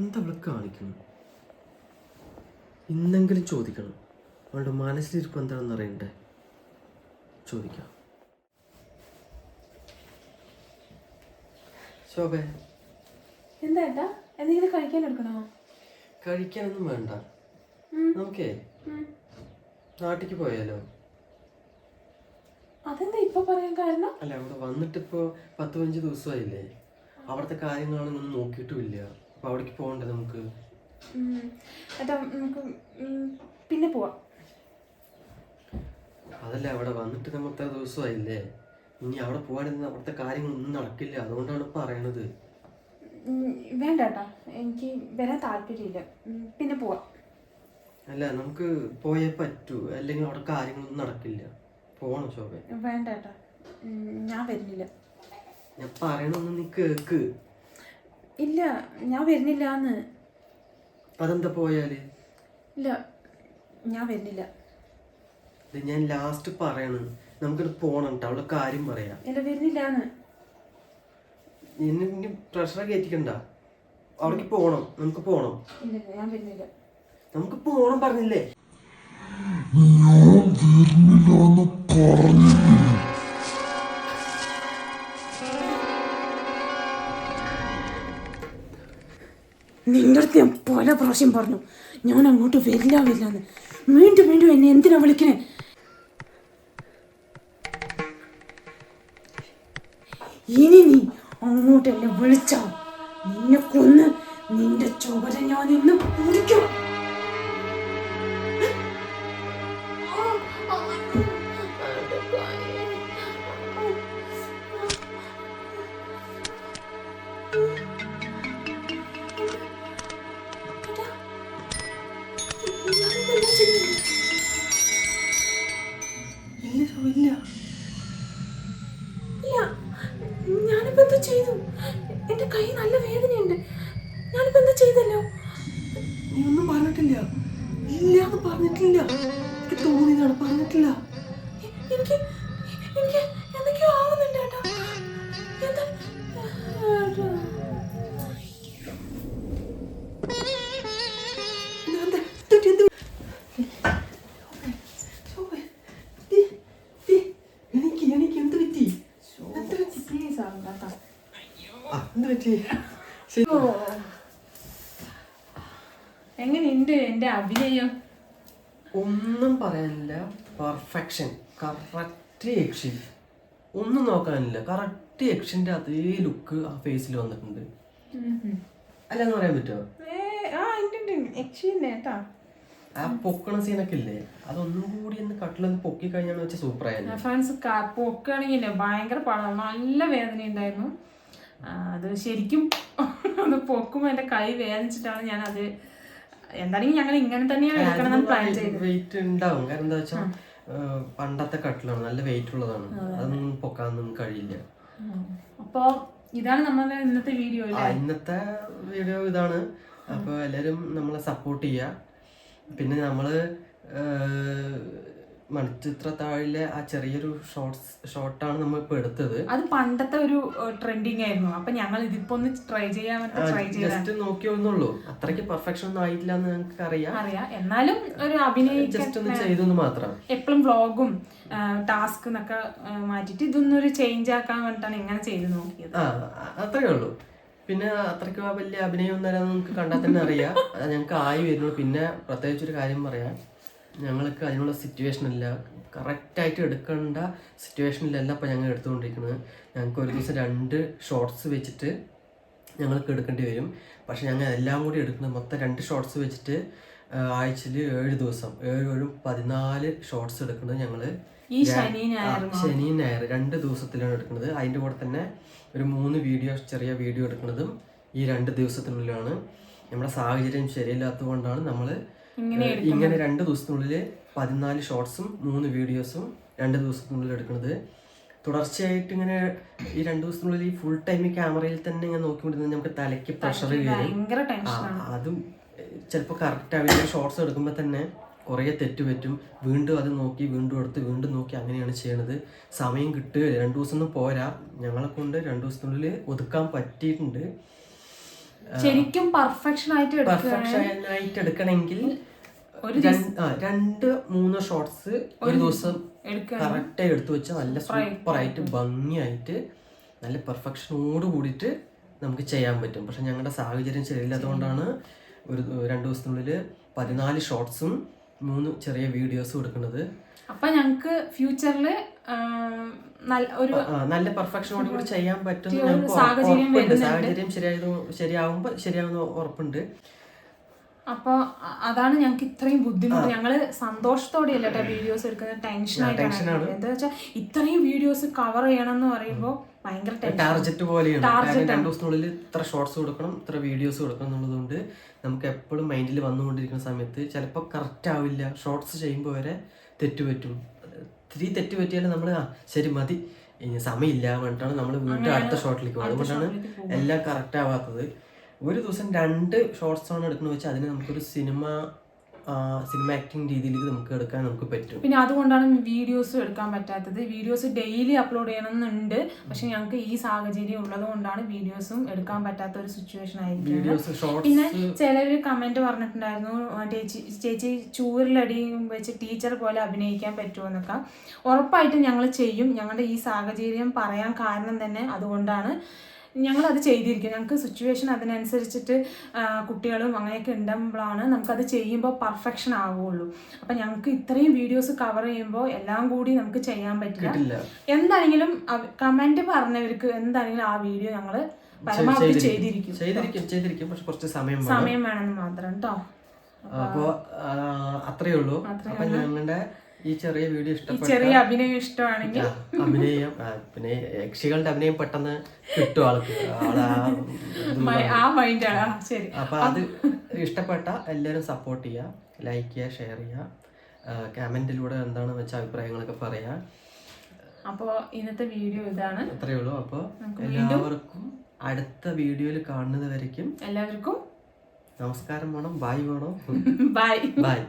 എന്താ അവളെ കാണിക്കണം? ഇന്നെങ്കിലും ചോദിക്കണം. അവളുടെ മനസ്സിലിരിപ്പ് എന്താണെന്ന് അറിയണ്ടേ? ചോദിക്കാം. ശോഭേ. എന്താ ഏട്ടാ? എന്തെങ്കിലും കഴിക്കാൻ എടുക്കണോ? കഴിക്കാനൊന്നും വേണ്ട. നമുക്കേ നാട്ടിക്ക് പോയാലോ? അതെന്താ ഇപ്പൊ പറയാൻ കാരണം? അല്ല അവിടെ വന്നിട്ടിപ്പോ പത്ത് പതിനഞ്ച് ദിവസമായില്ലേ. അവിടുത്തെ കാര്യങ്ങളാണെന്നൊന്നും നോക്കിയിട്ടുമില്ല അവിടേക്ക് പോകണ്ടേ നമുക്ക്? നമുക്ക് പിന്നെ പോവാം. അതല്ല അവിടെ വന്നിട്ട് നമ്മൾ ഇത്ര ദിവസമായില്ലേ? ഇനി അവിടെ പോകാനൊന്നും അവിടുത്തെ കാര്യങ്ങളൊന്നും നടക്കില്ല. അതുകൊണ്ടാണ് പറയണത്. വേണ്ട എനിക്ക് വരാൻ താല്പര്യമില്ല. പിന്നെ പോവാം. അല്ല നമുക്ക് പോയേ പറ്റൂ. അല്ലെങ്കിൽ അവിടെ കാര്യങ്ങളൊന്നും നടക്കില്ല. പോണം ശോഭ. വേണ്ട ഞാൻ വരുന്നില്ല. ഞാൻ പറയണൊന്നും നീ കേക്ക്. ഇല്ല ഞാൻ വരുന്നില്ല എന്ന് അതെന്താ പോയാൽ? ഇല്ല ഞാൻ വരുന്നില്ല. ഇത് ഞാൻ ലാസ്റ്റ് പറയണ്. നമുക്കിത് പോണം കേട്ടോ അവളെ കാര്യം പറയാം. ഇല്ല വരുന്നില്ല എന്ന് എന്നെ ഇനി പ്രഷർ കയറ്റിക്കണ്ട അവിടേക്ക് പോണം നമുക്ക് പോണം. ഇല്ല ഞാൻ വരുന്നില്ല. നമുക്ക് പോണം പറഞ്ഞില്ലേ? നിന്റെ പല പ്രാവശ്യം പറഞ്ഞു. ഞാൻ അങ്ങോട്ട് വരില്ല വരില്ല എന്ന് വീണ്ടും വീണ്ടും എന്നെ എന്തിനാ വിളിക്കണേ? ഇനി നീ അങ്ങോട്ട് എന്നെ വിളിച്ചാ നിന്നെ കൊന്ന് നിന്റെ ചുവരെ ഞാൻ ഇന്ന് കുടിക്കും ഇല്ല. ശോഭ ഇല്ല. ഇല്ല ഞാനിപ്പോ എന്താ ചെയ്തു? എന്റെ കൈ നല്ല വേദനയുണ്ട്. ഞാനിപ്പോ എന്താ ചെയ്തല്ലോ? നീ ഒന്നും പറഞ്ഞിട്ടില്ല. ഇല്ല എന്ന് പറഞ്ഞിട്ടില്ല. എനിക്ക് തോന്നിയതാണ് പറഞ്ഞിട്ടില്ല. എങ്ങനെയുണ്ട് എന്റെ അഭിനയം? ഒന്നും പറയാനില്ല. പെർഫെക്ഷൻ കറക്റ്റ് യക്ഷി ഒന്നും നോക്കാനില്ല. കറക്റ്റ് യക്ഷിന്റെ അതേ ലുക്ക് ആ ഫേസിൽ വന്നിട്ടുണ്ട്. അല്ലെന്ന് പറയാൻ പറ്റുമോ ആ പൊക്കണ സീനൊക്കെ ഇല്ലേ അതൊന്നും കൂടി ഒന്ന് കട്ടിലൊന്ന് പൊക്കി കഴിഞ്ഞാന്ന് വെച്ചാൽ സൂപ്പർ ആയിരുന്നു ഫ്രണ്ട്സ് പൊക്കുകയാണെങ്കിൽ ഭയങ്കര പാടാണ് നല്ല വേദന ഉണ്ടായിരുന്നു അത് ശരിക്കും ഒന്ന് പൊക്കുമ്പോൾ എന്റെ കൈ വേദനിച്ചിട്ടാണ് ഞാൻ അത് എന്താണെങ്കിൽ ഞങ്ങൾ ഇങ്ങനെ തന്നെയാണ് എടുക്കണം പ്ലാൻ ചെയ്തത്. വെയിറ്റ് ഉണ്ടാവും. കാരണം എന്താ വെച്ചാൽ പണ്ടത്തെ കട്ടിലാണ്. നല്ല വെയിറ്റ് ഉള്ളതാണ്. അതൊന്നും പൊക്കാനൊന്നും കഴിയില്ല. അപ്പോൾ ഇതാണ് നമ്മുടെ ഇന്നത്തെ വീഡിയോ ഇന്നത്തെ വീഡിയോ ഇതാണ്. അപ്പോൾ എല്ലാരും നമ്മളെ സപ്പോർട്ട് ചെയ്യുക പിന്നെ നമ്മൾ മണിച്ചിത്ര താഴിലെ ആ ചെറിയൊരു ഷോർട്സ് ഷോർട്ടാണ് നമ്മൾ ഇപ്പൊ എടുത്തത്. അത് പണ്ടത്തെ ഒരു ട്രെൻഡിങ് ആയിരുന്നു. അപ്പൊ ഞങ്ങൾ ഇതിപ്പോ ഒന്ന് ട്രൈ ചെയ്യാൻ ട്രൈ ചെയ്ത ജസ്റ്റ് നോക്കിയോന്നുള്ളൂ അത്രയ്ക്ക് പെർഫെക്ഷൻ ഒന്നും ആയിട്ടില്ല എന്ന് ഞങ്ങൾക്ക് അറിയാം. അറിയാം എന്നാലും ഒരു അഭിനയം ജസ്റ്റ് ഒന്ന് ചെയ്തെന്ന് മാത്രം. എപ്പോഴും വ്ളോഗും ടാസ്ക് എന്നൊക്കെ മാറ്റിട്ട് ഇതൊന്നൊരു ചേഞ്ച് ആക്കാൻ വേണ്ടിട്ടാണ് ഇങ്ങനെ ചെയ്ത് നോക്കിയത്. അത്രേ ഉള്ളൂ. പിന്നെ അത്രയ്ക്ക് വലിയ അഭിനയം ഒന്നും നമുക്ക് കണ്ടാൽ തന്നെ അറിയാം. ഞങ്ങൾക്ക് ആയി വരുന്നു. പിന്നെ പ്രത്യേകിച്ച് ഒരു കാര്യം പറയാം. ഞങ്ങൾക്ക് അതിനുള്ള സിറ്റുവേഷൻ ഇല്ല. കറക്റ്റായിട്ട് എടുക്കേണ്ട സിറ്റുവേഷനിലല്ല ഇപ്പോൾ ഞങ്ങൾ എടുത്തുകൊണ്ടിരിക്കുന്നത്. ഞങ്ങൾക്ക് ഒരു ദിവസം രണ്ട് ഷോർട്സ് വെച്ചിട്ട് ഞങ്ങൾക്ക് എടുക്കേണ്ടി വരും. പക്ഷേ ഞങ്ങൾ എല്ലാം കൂടി എടുക്കുന്നത് മൊത്തം രണ്ട് ഷോർട്സ് വെച്ചിട്ട് ആഴ്ചയിൽ ഏഴ് ദിവസം ഏഴ് ഏഴും പതിനാല് ഷോർട്സ് എടുക്കുന്നത് ഞങ്ങൾ ശനി ഞായർ രണ്ട് ദിവസത്തിലാണ് എടുക്കുന്നത്. അതിന്റെ കൂടെ തന്നെ ഒരു മൂന്ന് വീഡിയോ ചെറിയ വീഡിയോ എടുക്കുന്നതും ഈ രണ്ട് ദിവസത്തിനുള്ളിലാണ്. നമ്മുടെ സാഹചര്യം ശരിയല്ലാത്തത് കൊണ്ടാണ് നമ്മൾ ഇങ്ങനെ രണ്ട് ദിവസത്തിനുള്ളിൽ പതിനാല് ഷോർട്സും മൂന്ന് വീഡിയോസും രണ്ട് ദിവസത്തിനുള്ളിൽ എടുക്കുന്നത്. തുടർച്ചയായിട്ട് ഇങ്ങനെ ഈ രണ്ടു ദിവസത്തിനുള്ളിൽ ഈ ഫുൾ ടൈം ഈ ക്യാമറയിൽ തന്നെ ഇങ്ങനെ നോക്കിക്കൊണ്ടിരുന്നത് നമുക്ക് തലയ്ക്ക് പ്രഷർ വരും. അതും ചിലപ്പോൾ കറക്റ്റ് ആവില്ല ഷോർട്സ് എടുക്കുമ്പോൾ തന്നെ കുറേ തെറ്റ് പറ്റും. വീണ്ടും അത് നോക്കി വീണ്ടും എടുത്ത് വീണ്ടും നോക്കി അങ്ങനെയാണ് ചെയ്യണത്. സമയം കിട്ടുകയില്ല. രണ്ട് ദിവസം ഒന്നും പോരാ. ഞങ്ങളെ കൊണ്ട് രണ്ട് ദിവസത്തിനുള്ളിൽ ഒതുക്കാൻ പറ്റിയിട്ടുണ്ട്. ശരിക്കും പെർഫെക്ഷൻ ആയിട്ട് പെർഫെക്ഷൻ ആയിട്ട് എടുക്കണമെങ്കിൽ ഒരു രണ്ട് മൂന്ന് ഷോർട്സ് ഒരു ദിവസം കറക്റ്റ് എടുത്തു വെച്ചാൽ നല്ല സൂപ്പർ ആയിട്ട് ഭംഗിയായിട്ട് നല്ല പെർഫെക്ഷനോട് കൂടിയിട്ട് നമുക്ക് ചെയ്യാൻ പറ്റും. പക്ഷെ ഞങ്ങളുടെ സാഹചര്യം ശരിയില്ലാത്തതുകൊണ്ടാണ് ഒരു രണ്ട് ദിവസത്തിനുള്ളിൽ പതിനാല് ഷോർട്സും മൂന്ന് ചെറിയ വീഡിയോസും എടുക്കുന്നത്. അപ്പൊ ഞങ്ങൾക്ക് ഫ്യൂച്ചറിൽ നല്ല ഒരു നല്ല പെർഫെക്ഷനോട് കൂടി ചെയ്യാൻ പറ്റുന്ന സാഹചര്യം ശരിയായത് ശരിയാവുമ്പോൾ ശരിയാവുന്ന ഉറപ്പുണ്ട്. അപ്പൊ അതാണ് ഞങ്ങൾക്ക് ഇത്രയും ബുദ്ധിമുട്ട്. ഞങ്ങൾ സന്തോഷത്തോടെ അല്ല കേട്ടോ വീഡിയോസ് എടുക്കുന്നത്? ടെൻഷൻ ആയിട്ടാണ് എന്താ വെച്ചാൽ ഇത്രയും വീഡിയോസ് കവർ ചെയ്യണം എന്ന് പറയുമ്പോൾ ഭയങ്കര ടാർജറ്റ് പോലെയാണ്. രണ്ട് ദിവസത്തിനുള്ളിൽ ഇത്ര ഷോർട്സ് കൊടുക്കണം ഇത്ര വീഡിയോസ് കൊടുക്കണം എന്നുള്ളതുകൊണ്ട് നമുക്ക് എപ്പോഴും മൈൻഡിൽ വന്നുകൊണ്ടിരിക്കുന്ന സമയത്ത് ചിലപ്പോൾ കറക്റ്റ് ആവില്ല. ഷോർട്സ് ചെയ്യുമ്പോൾ വരെ തെറ്റ് പറ്റും. ഇത്തിരി തെറ്റ് പറ്റിയാൽ നമ്മൾ ആ ശരി മതി. ഇനി സമയമില്ല പറഞ്ഞിട്ടാണ് നമ്മൾ വീണ്ടും അടുത്ത ഷോട്ടിലേക്ക് പോകും അതുകൊണ്ടാണ് എല്ലാം കറക്റ്റ് ആവാത്തത്. ഒരു ദിവസം രണ്ട് ഷോർട്സ് ആണ് എടുക്കുന്നത് വെച്ചാൽ അതിന് നമുക്കൊരു സിനിമ സിനിമ ആക്ടിങ് രീതിയിലേക്ക് നമുക്ക് എടുക്കാൻ നമുക്ക് പറ്റും. പിന്നെ അതുകൊണ്ടാണ് വീഡിയോസ് എടുക്കാൻ പറ്റാത്തത്. വീഡിയോസ് ഡെയിലി അപ്ലോഡ് ചെയ്യണമെന്നുണ്ട്. പക്ഷെ ഞങ്ങൾക്ക് ഈ സാഹചര്യം ഉള്ളത് കൊണ്ടാണ് വീഡിയോസും എടുക്കാൻ പറ്റാത്ത ഒരു സിറ്റുവേഷൻ ആയിരിക്കും പിന്നെ ചിലര് കമന്റ് പറഞ്ഞിട്ടുണ്ടായിരുന്നു ചേച്ചി ചേച്ചി ചൂരിലടി വെച്ച് ടീച്ചർ പോലെ അഭിനയിക്കാൻ പറ്റുമോ എന്നൊക്കെ. ഉറപ്പായിട്ടും ഞങ്ങൾ ചെയ്യും. ഞങ്ങളുടെ ഈ സാഹചര്യം പറയാൻ കാരണം തന്നെ അതുകൊണ്ടാണ്. ഞങ്ങൾ അത് ചെയ്തിരിക്കും. ഞങ്ങൾക്ക് സിറ്റുവേഷൻ അതിനനുസരിച്ചിട്ട് കുട്ടികളും അങ്ങനെയൊക്കെ ഉണ്ടാകുമ്പോഴാണ് നമുക്കത് ചെയ്യുമ്പോൾ പെർഫെക്ഷൻ ആവുകയുള്ളൂ. അപ്പം ഞങ്ങൾക്ക് ഇത്രയും വീഡിയോസ് കവർ ചെയ്യുമ്പോൾ എല്ലാം കൂടി നമുക്ക് ചെയ്യാൻ പറ്റില്ല. എന്താണെങ്കിലും കമന്റ് പറഞ്ഞവർക്ക് എന്താണെങ്കിലും ആ വീഡിയോ ഞങ്ങൾ പരമാവധി ചെയ്തിരിക്കും. ചെയ്തിരിക്കും. ചെയ്തിരിക്കും പക്ഷെ കുറച്ച് സമയം സമയം വേണമെന്ന് മാത്രം കേട്ടോ അപ്പോ അത്രേ അത്രയേ ഉള്ളൂ. അപ്പൊ ഞങ്ങളുടെ ഈ ചെറിയ വീഡിയോ ഇഷ്ടപ്പെട്ട ചെറിയ അഭിനയം ഇഷ്ടമാണെങ്കിൽ അഭിനയം പിന്നെ യക്ഷികളുടെ അഭിനയം പെട്ടെന്ന് കിട്ടും ആൾക്ക്. ആ മൈൻഡാണ് ശരി. അപ്പൊ അത് ഇഷ്ടപ്പെട്ട എല്ലാവരും സപ്പോർട്ട് ചെയ്യുക ലൈക്ക് ചെയ്യുക ഷെയർ ചെയ്യുക കമന്റിലൂടെ എന്താണ് വെച്ച അഭിപ്രായങ്ങളൊക്കെ പറയാ. അപ്പോൾ ഇന്നത്തെ വീഡിയോ ഇതാണ്. അത്രേ ഉള്ളൂ. അപ്പോൾ എല്ലാവർക്കും അടുത്ത വീഡിയോയിൽ കാണുന്നത് വരയ്ക്കും. എല്ലാവർക്കും നമസ്കാരം വേണം. ബായ് വേണം. Bye bye